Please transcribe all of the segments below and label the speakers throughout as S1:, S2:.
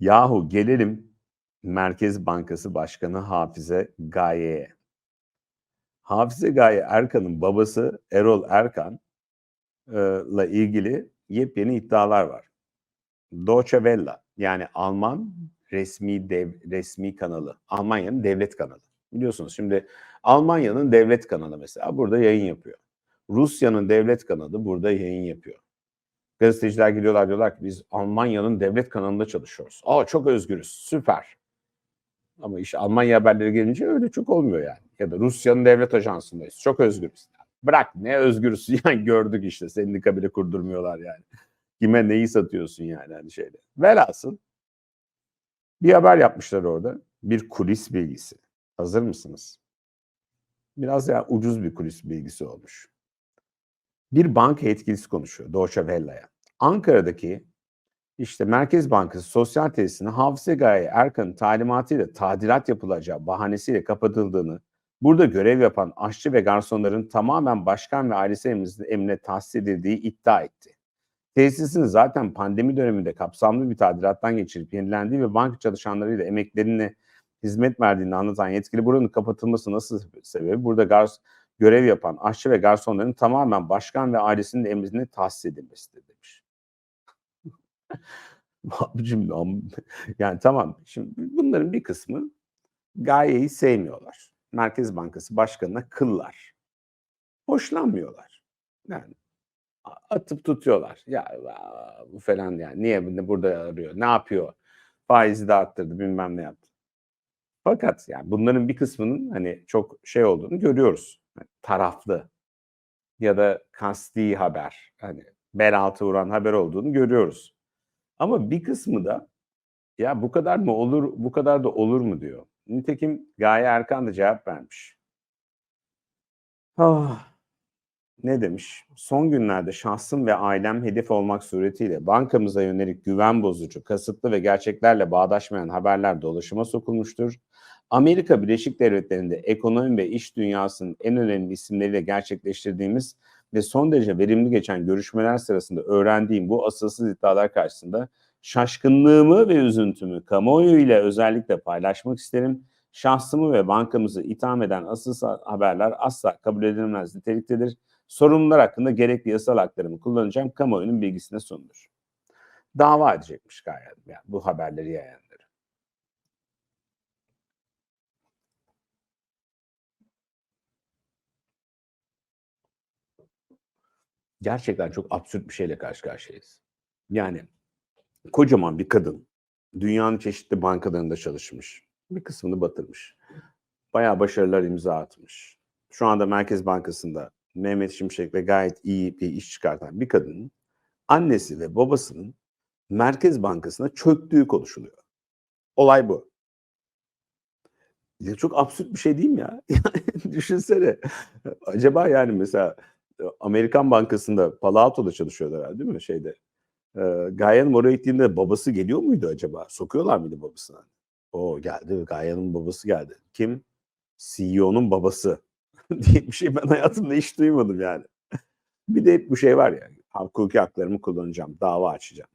S1: Yahu gelelim Merkez Bankası Başkanı Hafize Gaye'ye. Hafize Gaye Erkan'ın babası Erol Erkan ile ilgili yepyeni iddialar var. Deutsche Welle yani Alman resmi dev, resmi kanalı, Almanya'nın devlet kanalı. Biliyorsunuz şimdi Almanya'nın devlet kanalı mesela burada yayın yapıyor. Rusya'nın devlet kanalı burada yayın yapıyor. Gazeteciler geliyorlar diyorlar ki biz Almanya'nın devlet kanalında çalışıyoruz. Aa çok özgürüz, süper. Ama işte Almanya haberleri gelince öyle çok olmuyor yani. Ya da Rusya'nın devlet ajansındayız. Çok özgürüz. Bırak ne özgürüz yani gördük işte sendika bile kurdurmuyorlar yani. Kime neyi satıyorsun yani hani şeyde. Velhasıl bir haber yapmışlar orada. Bir kulis bilgisi. Hazır mısınız? Biraz ya ucuz bir kulis bilgisi olmuş. Bir banka yetkilisi konuşuyor Deutsche Welle'ye. Ankara'daki işte Merkez Bankası sosyal tesisinin Hafıze Gaye Erkan'ın talimatıyla tadilat yapılacağı bahanesiyle kapatıldığını, burada görev yapan aşçı ve garsonların tamamen başkan ve ailesi emrine tahsis edildiği iddia etti. Tesisin zaten pandemi döneminde kapsamlı bir tadilattan geçirip yenilendiği ve banka çalışanlarıyla emeklerine hizmet verdiğini anlatan yetkili buranın kapatılması nasıl sebebi? Burada gars görev yapan aşçı ve garsonların tamamen başkan ve ailesinin emrine tahsis edilmesidir demiş. Abicim yani tamam şimdi bunların bir kısmı gayeyi sevmiyorlar. Merkez Bankası Başkanı'na kıllar. Hoşlanmıyorlar. Yani atıp tutuyorlar. Ya bu falan yani niye burada arıyor? Ne yapıyor? Faizi de arttırdı bilmem ne yaptı. Fakat yani bunların bir kısmının hani çok şey olduğunu görüyoruz. Taraflı ya da kasti haber. Hani bel altı vuran haber olduğunu görüyoruz. Ama bir kısmı da ya bu kadar mı olur, bu kadar da olur mu diyor. Nitekim Gaye Erkan da cevap vermiş. Ah, ne demiş? Son günlerde şahsım ve ailem hedef olmak suretiyle bankamıza yönelik güven bozucu, kasıtlı ve gerçeklerle bağdaşmayan haberler dolaşıma sokulmuştur. Amerika Birleşik Devletleri'nde ekonomi ve iş dünyasının en önemli isimleriyle gerçekleştirdiğimiz ve son derece verimli geçen görüşmeler sırasında öğrendiğim bu asılsız iddialar karşısında şaşkınlığımı ve üzüntümü kamuoyu ile özellikle paylaşmak isterim. Şahsımı ve bankamızı itham eden asılsız haberler asla kabul edilemez niteliktedir. Sorumlular hakkında gerekli yasal haklarımı kullanacağım. Kamuoyunun bilgisine sunulur. Dava edecekmiş gayet yani bu haberleri yayanları. Gerçekten çok absürt bir şeyle karşı karşıyayız. Yani kocaman bir kadın dünyanın çeşitli bankalarında çalışmış. Bir kısmını batırmış. Bayağı başarılar imza atmış. Şu anda Merkez Bankası'nda Mehmet Şimşek ve gayet iyi bir iş çıkartan bir kadının annesi ve babasının Merkez Bankası'na çöktüğü konuşuluyor. Olay bu. Ya çok absürt bir şey değil mi ya? Düşünsene. Acaba yani mesela Amerikan Bankası'nda Palo Alto'da çalışıyorlar değil mi şeyde? E, Gaye'nin oraya gittiğinde babası geliyor muydu acaba? Sokuyorlar mıydı babasına? O geldi. Gaye'nin babası geldi. Kim? CEO'nun babası diye bir şey ben hayatımda hiç duymadım yani. bir de hep bu şey var ya. Hukuki haklarımı kullanacağım. Dava açacağım.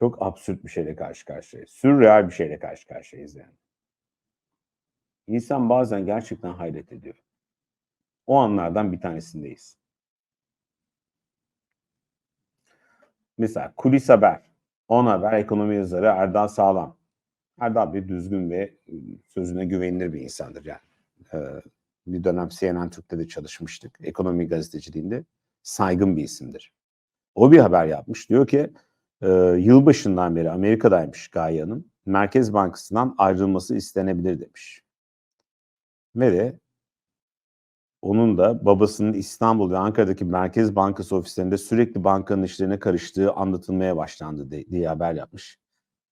S1: Çok absürt bir şeyle karşı karşıyayız. Sürreal bir şeyle karşı karşıyayız yani. İnsan bazen gerçekten hayret ediyor. O anlardan bir tanesindeyiz. Mesela kulis haber. On haber ekonomi yazarı Erdal Sağlam. Erdal bir düzgün ve sözüne güvenilir bir insandır yani. Bir dönem CNN Türk'te de çalışmıştık. Ekonomi gazeteciliğinde saygın bir isimdir. O bir haber yapmış. Diyor ki e, yılbaşından beri Amerika'daymış Gaye Hanım. Merkez Bankası'ndan ayrılması istenebilir demiş. Ve de onun da babasının İstanbul ve Ankara'daki Merkez Bankası ofislerinde sürekli bankanın işlerine karıştığı anlatılmaya başlandı diye haber yapmış.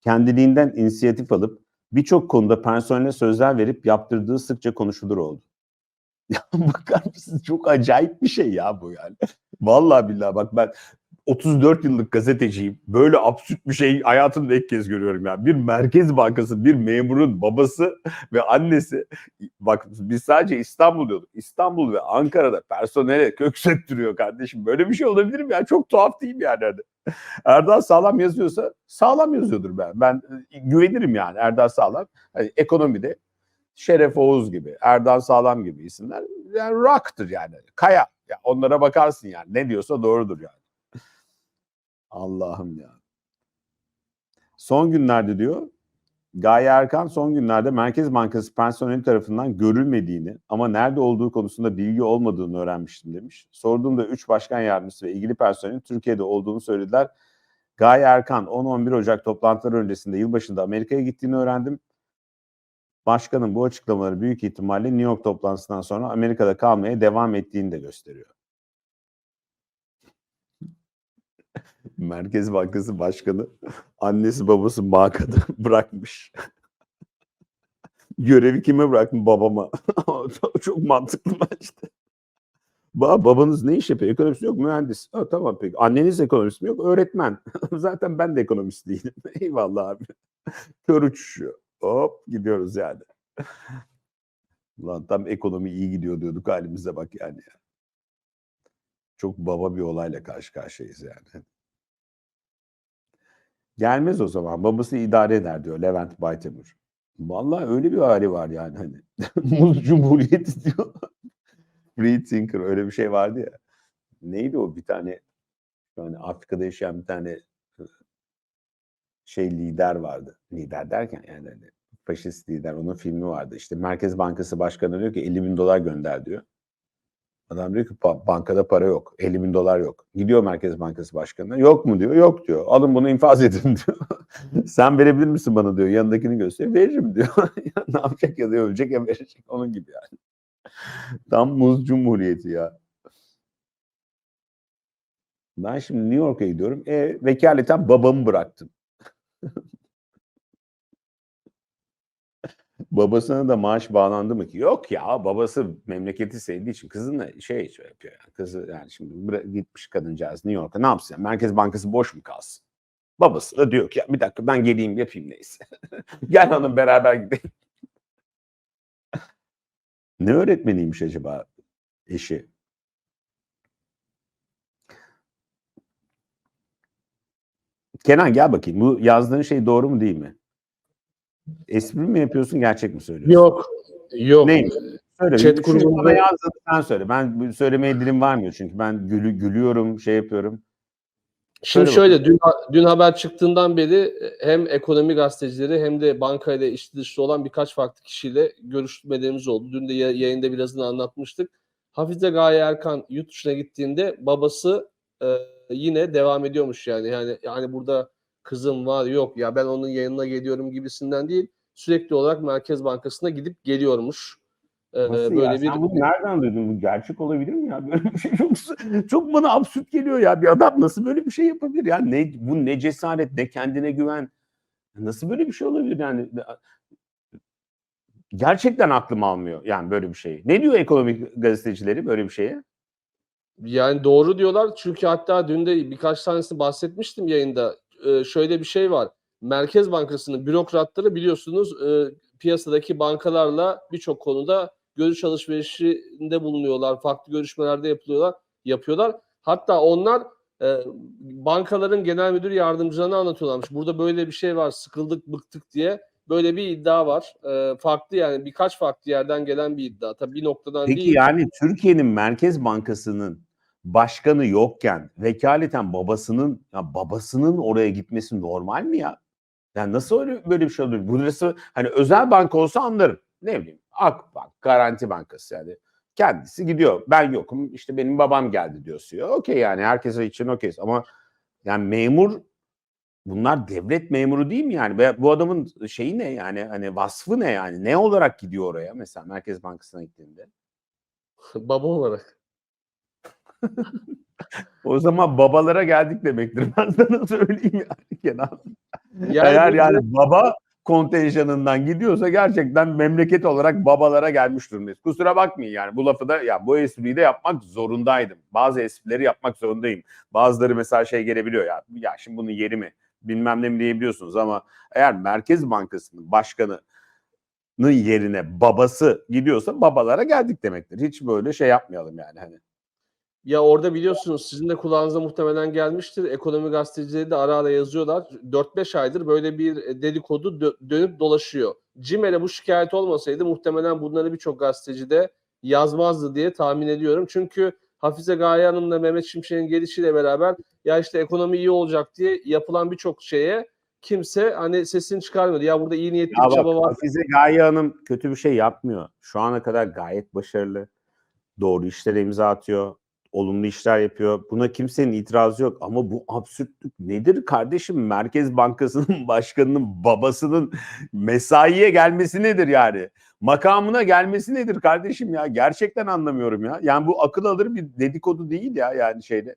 S1: Kendiliğinden inisiyatif alıp birçok konuda personele sözler verip yaptırdığı sıkça konuşulur oldu. Ya bakar mısınız çok acayip bir şey ya bu yani. Vallahi billahi bak ben 34 yıllık gazeteciyim. Böyle absürt bir şey hayatımda ilk kez görüyorum ya. Bir Merkez Bankası, bir memurun babası ve annesi. Bak biz sadece İstanbul diyorduk. İstanbul ve Ankara'da personele kök söktürüyor kardeşim. Böyle bir şey olabilir mi ya? Çok tuhaf değil mi yani? Hani Erdal Sağlam yazıyorsa sağlam yazıyordur ben. Ben e, güvenirim yani Erdal Sağlam. Hani ekonomide Şeref Oğuz gibi, Erdal Sağlam gibi isimler yani rock'tır yani. Kaya. Ya onlara bakarsın yani. Ne diyorsa doğrudur yani. Allah'ım ya. Son günlerde diyor Gaye Erkan son günlerde Merkez Bankası personeli tarafından görülmediğini ama nerede olduğu konusunda bilgi olmadığını öğrenmiştim demiş. Sorduğumda 3 başkan yardımcısı ve ilgili personelin Türkiye'de olduğunu söylediler. Gaye Erkan 10-11 Ocak toplantıları öncesinde yılbaşında Amerika'ya gittiğini öğrendim. Başkanın bu açıklamaları büyük ihtimalle New York toplantısından sonra Amerika'da kalmaya devam ettiğini de gösteriyor. Merkez Bankası Başkanı annesi babası bankada bırakmış. Görevi kime bıraktın? Babama. Çok mantıklı bence. Ba babanız ne iş yapıyor? Ekonomist yok, mühendis. Ha, tamam peki. Anneniz ekonomist mi? Yok, öğretmen. Zaten ben de ekonomist değilim. Eyvallah abi. Kör uçuşuyor. Hop gidiyoruz yani. Ulan tam ekonomi iyi gidiyor diyorduk halimize bak yani. ya. Çok baba bir olayla karşı karşıyayız yani. Gelmez o zaman. Babası idare eder diyor Levent Baytemir. Vallahi öyle bir hali var yani hani. Muz Cumhuriyeti diyor. Free thinker öyle bir şey vardı ya. Neydi o bir tane yani Afrika'da yaşayan bir tane şey lider vardı. Lider derken yani hani faşist lider onun filmi vardı. İşte Merkez Bankası Başkanı diyor ki 50 bin dolar gönder diyor. Adam diyor ki "Ba- bankada para yok. 50 bin dolar yok. Gidiyor Merkez Bankası Başkanı'na. Yok mu diyor. Yok diyor. Alın bunu infaz edin diyor. Sen verebilir misin bana diyor. Yanındakini gösteriyor. Veririm diyor. Ya ne yapacak ya diyor. Ölecek ya verecek. Onun gibi yani. Tam muz cumhuriyeti ya. Ben şimdi New York'a gidiyorum. E, vekaleten babamı bıraktım. Babasına da maaş bağlandı mı ki? Yok ya babası memleketi sevdiği için kızınla şey şey yapıyor. Yani. Kızı yani şimdi gitmiş kadıncağız New York'a ne yapsın? Yani Merkez Bankası boş mu kalsın? Babası da diyor ki "Ya bir dakika ben geleyim yapayım neyse. Gel hanım beraber gidelim. ne öğretmeniymiş acaba eşi? Kenan gel bakayım. Bu yazdığın şey doğru mu değil mi? Espri mi yapıyorsun, gerçek mi söylüyorsun?
S2: Yok. Yok.
S1: Neymiş? Söyle.
S2: Chat grubunda-
S1: bana yazdığını sen söyle. Ben söylemeye dilim varmıyor çünkü ben gülü, gülüyorum, şey yapıyorum.
S2: Şimdi
S1: Söyle
S2: şöyle dün dün haber çıktığından beri e, hem ekonomi gazetecileri hem de bankayla içli dışlı olan birkaç farklı kişiyle görüşmelerimiz oldu. Dün de ya- yayında birazını anlatmıştık. Hafize Gaye Erkan yurt dışına gittiğinde babası e, yine devam ediyormuş yani. Yani yani burada kızım var yok ya ben onun yanına geliyorum gibisinden değil. Sürekli olarak Merkez Bankası'na gidip geliyormuş. E,
S1: Nasıl
S2: böyle
S1: ya?
S2: bir
S1: Sen bunu nereden duydun? Bu gerçek olabilir mi ya? Böyle bir şey çok çok bana absürt geliyor ya. Bir adam nasıl böyle bir şey yapabilir ya? Ne bu ne cesaret, ne kendine güven. Nasıl böyle bir şey olabilir yani? Gerçekten aklım almıyor yani böyle bir şey. Ne diyor ekonomik gazetecileri böyle bir şeye?
S2: Yani doğru diyorlar çünkü hatta dün de birkaç tanesini bahsetmiştim yayında. Ee, şöyle bir şey var. Merkez Bankası'nın bürokratları biliyorsunuz e, piyasadaki bankalarla birçok konuda görüş alışverişinde bulunuyorlar. Farklı görüşmelerde yapılıyorlar, yapıyorlar. Hatta onlar e, bankaların genel müdür yardımcılarına anlatıyorlarmış. Burada böyle bir şey var, sıkıldık, bıktık diye. Böyle bir iddia var. E, farklı yani birkaç farklı yerden gelen bir iddia. Tabii bir noktadan
S1: Peki
S2: değil.
S1: yani Türkiye'nin Merkez Bankası'nın başkanı yokken vekaleten babasının ya babasının oraya gitmesi normal mi ya? Yani nasıl öyle böyle bir şey olur? Burası hani özel banka olsa anlarım. Ne bileyim Akbank, Garanti Bankası yani. Kendisi gidiyor. Ben yokum. işte benim babam geldi diyor. Okey yani herkese için okey. Ama yani memur bunlar devlet memuru değil mi yani? Bu adamın şeyi ne yani? Hani vasfı ne yani? Ne olarak gidiyor oraya mesela Merkez Bankası'na gittiğinde?
S2: Baba olarak.
S1: O zaman babalara geldik demektir. Ben sana söyleyeyim yani Kenan.
S2: Yani
S1: Eğer yani baba kontenjanından gidiyorsa gerçekten memleket olarak babalara gelmiş durumdayız. Kusura bakmayın yani bu lafı da ya bu espriyi de yapmak zorundaydım. Bazı esprileri yapmak zorundayım. Bazıları mesela şey gelebiliyor ya ya şimdi bunun yeri mi bilmem ne mi diyebiliyorsunuz ama eğer Merkez Bankası'nın başkanı yerine babası gidiyorsa babalara geldik demektir. Hiç böyle şey yapmayalım yani hani.
S2: Ya orada biliyorsunuz sizin de kulağınıza muhtemelen gelmiştir. Ekonomi gazetecileri de ara ara yazıyorlar. 4-5 aydır böyle bir e, dedikodu dö- dönüp dolaşıyor. CİMER'e bu şikayet olmasaydı muhtemelen bunları birçok gazeteci de yazmazdı diye tahmin ediyorum. Çünkü Hafize Gaye Hanım'la Mehmet Şimşek'in gelişiyle beraber ya işte ekonomi iyi olacak diye yapılan birçok şeye kimse hani sesini çıkarmıyordu. Ya burada iyi niyetli
S1: Ya
S2: bir
S1: bak
S2: çaba var.
S1: Hafize Gaye Hanım kötü bir şey yapmıyor. Şu ana kadar gayet başarılı. Doğru işlere imza atıyor. Olumlu işler yapıyor. Buna kimsenin itirazı yok. Ama bu absürtlük nedir kardeşim? Merkez Bankası'nın başkanının babasının mesaiye gelmesi nedir yani? Makamına gelmesi nedir kardeşim ya? Gerçekten anlamıyorum ya. Yani bu akıl alır bir dedikodu değil ya yani şeyde.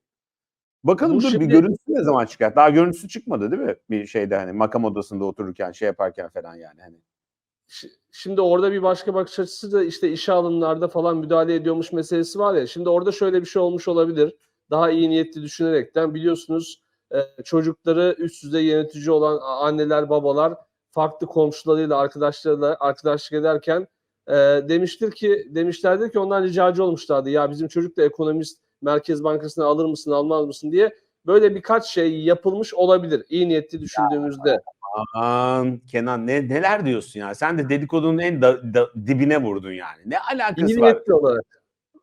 S1: Bakalım
S2: Bu
S1: dur
S2: şimdi-
S1: bir görüntüsü ne zaman çıkar? Daha görüntüsü çıkmadı değil mi? Bir şeyde hani makam odasında otururken şey yaparken falan yani hani.
S2: Şi- Şimdi orada bir başka bakış açısı da işte işe alımlarda falan müdahale ediyormuş meselesi var ya. Şimdi orada şöyle bir şey olmuş olabilir. Daha iyi niyetli düşünerekten biliyorsunuz e, çocukları üst düzey yönetici olan anneler babalar farklı komşularıyla arkadaşlarıyla arkadaşlık ederken e, demiştir ki demişlerdir ki onlar ricacı olmuşlardı. Ya bizim çocuk da ekonomist Merkez Bankası'na alır mısın almaz mısın diye böyle birkaç şey yapılmış olabilir iyi niyetli düşündüğümüzde.
S1: Aman Kenan ne neler diyorsun ya? Sen de dedikodunun en da- da- dibine vurdun yani. Ne alakası
S2: İyi
S1: var?
S2: niyetli olarak.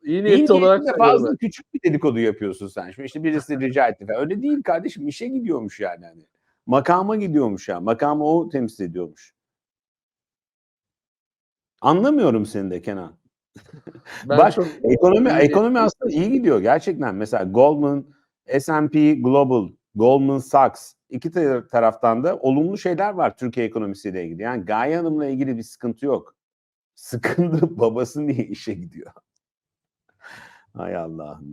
S2: İyi niyetli olarak söylüyorum
S1: fazla küçük bir dedikodu yapıyorsun sen. Şimdi işte birisi rica etti falan. Öyle değil kardeşim. işe gidiyormuş yani. Hani. Makama gidiyormuş ya. Makamı o temsil ediyormuş. Anlamıyorum seni de Kenan.
S2: Ben çok
S1: Ekonomi ekonomi aslında iyi gidiyor gerçekten. Mesela Goldman, S&P Global, Goldman Sachs iki tar- taraftan da olumlu şeyler var Türkiye ekonomisiyle ilgili. Yani Gaye Hanım'la ilgili bir sıkıntı yok. Sıkıntı babası niye işe gidiyor? Hay Allah'ım.